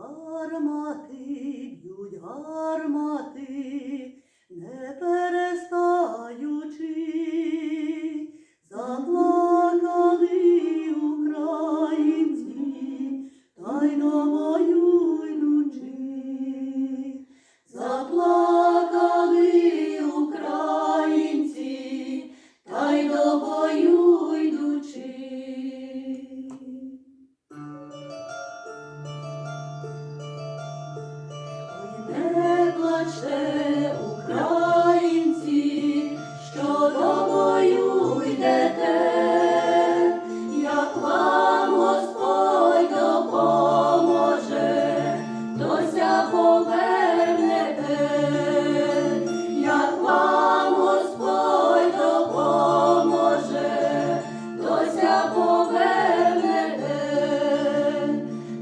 гармати, б'ють гармати, плачте, українці, що до бою йдете, як вам Господь допоможе, дося повернете, як вам Господь допоможе, дося повернете.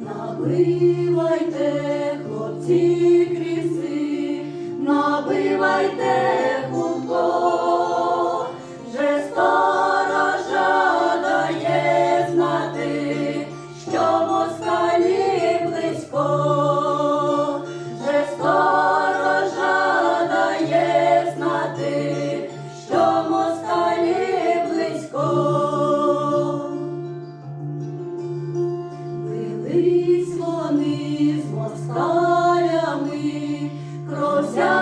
Набивайте, хлопці, набивайте хутко, сторожа дає знати, що москалі близько, вже сторожа дає знати, що москалі близько. Бились вони з москалями, кровся